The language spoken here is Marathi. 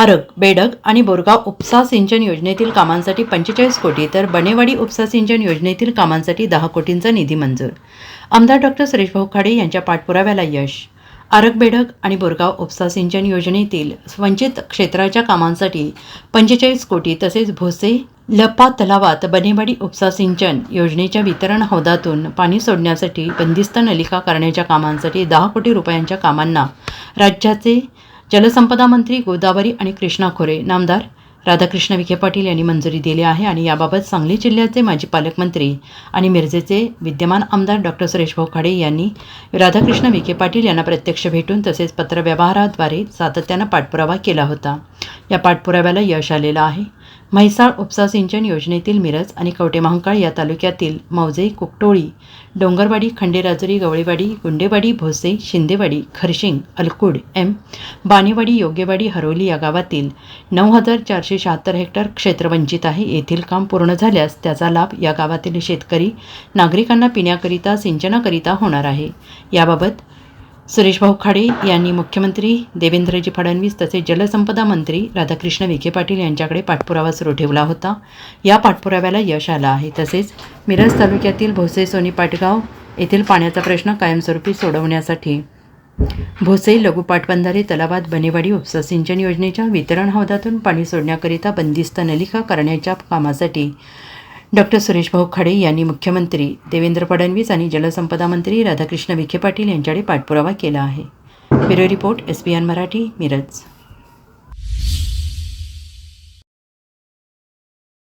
आरग बेडग आणि बोरगाव उपसा सिंचन योजनेतील कामांसाठी पंचेचाळीस कोटी तर बनेवाडी उपसा सिंचन योजनेतील कामांसाठी दहा कोटींचा निधी मंजूर. आमदार डॉक्टर सुरेशभाऊ खाडे यांच्या पाठपुराव्याला यश. आरग बेडग आणि बोरगाव उपसा सिंचन योजनेतील वंचित क्षेत्राच्या कामांसाठी पंचेचाळीस कोटी तसेच भोसे लपा तलावात बनेवाडी उपसा सिंचन योजनेच्या वितरण हौदातून पाणी सोडण्यासाठी बंदिस्त नलिका करण्याच्या कामांसाठी दहा कोटी रुपयांच्या कामांना राज्याचे जलसंपदा मंत्री गोदावरी आणि कृष्णा खोरे नामदार राधाकृष्ण विखे पाटील यांनी मंजुरी दिली आहे आणि याबाबत सांगली जिल्ह्याचे माजी पालकमंत्री आणि मिरजेचे विद्यमान आमदार डॉक्टर सुरेशभाऊ भोखाडे यांनी राधाकृष्ण विखे पाटील यांना प्रत्यक्ष भेटून तसेच पत्रव्यवहाराद्वारे सातत्यानं पाठपुरावा केला होता. या पाठपुराव्याला यश आलेलं आहे. म्हैसाळ उपसा सिंचन योजनेतील मिरज आणि कवटेमहांकाळ या तालुक्यातील मौजे कुकटोळी डोंगरवाडी खंडेराजुरी गवळीवाडी गुंडेवाडी भोसे शिंदेवाडी खरशिंग अलकुड एम बानेवाडी योग्यवाडी हरोली या गावातील नऊ हजार चारशे शहात्तर हेक्टर क्षेत्र वंचित आहे. येथील काम पूर्ण झाल्यास त्याचा लाभ या गावातील शेतकरी नागरिकांना पिण्याकरिता सिंचनाकरिता होणार आहे. याबाबत सुरेशभाऊ खाडे यांनी मुख्यमंत्री देवेंद्रजी फडणवीस तसेच जलसंपदा मंत्री राधाकृष्ण विखे पाटील यांच्याकडे पाठपुरावा सुरू ठेवला होता. या पाठपुराव्याला यश आलं आहे. तसेच मिरज तालुक्यातील भोसे सोनी पाटगाव येथील पाण्याचा प्रश्न कायमस्वरूपी सोडवण्यासाठी भोसे लघु पाटबंधारे तलावात बनेवाडी उपसा सिंचन योजनेच्या वितरण हौदातून पाणी सोडण्याकरिता बंदिस्त नलिका करण्याच्या कामासाठी डॉक्टर सुरेशभाऊ खाडे यांनी मुख्यमंत्री देवेंद्र फडणवीस आणि जलसंपदा मंत्री राधाकृष्ण विखे पाटील यांच्याकडे पाठपुरावा केला आहे. Bureau report S P N Marathi Miraj.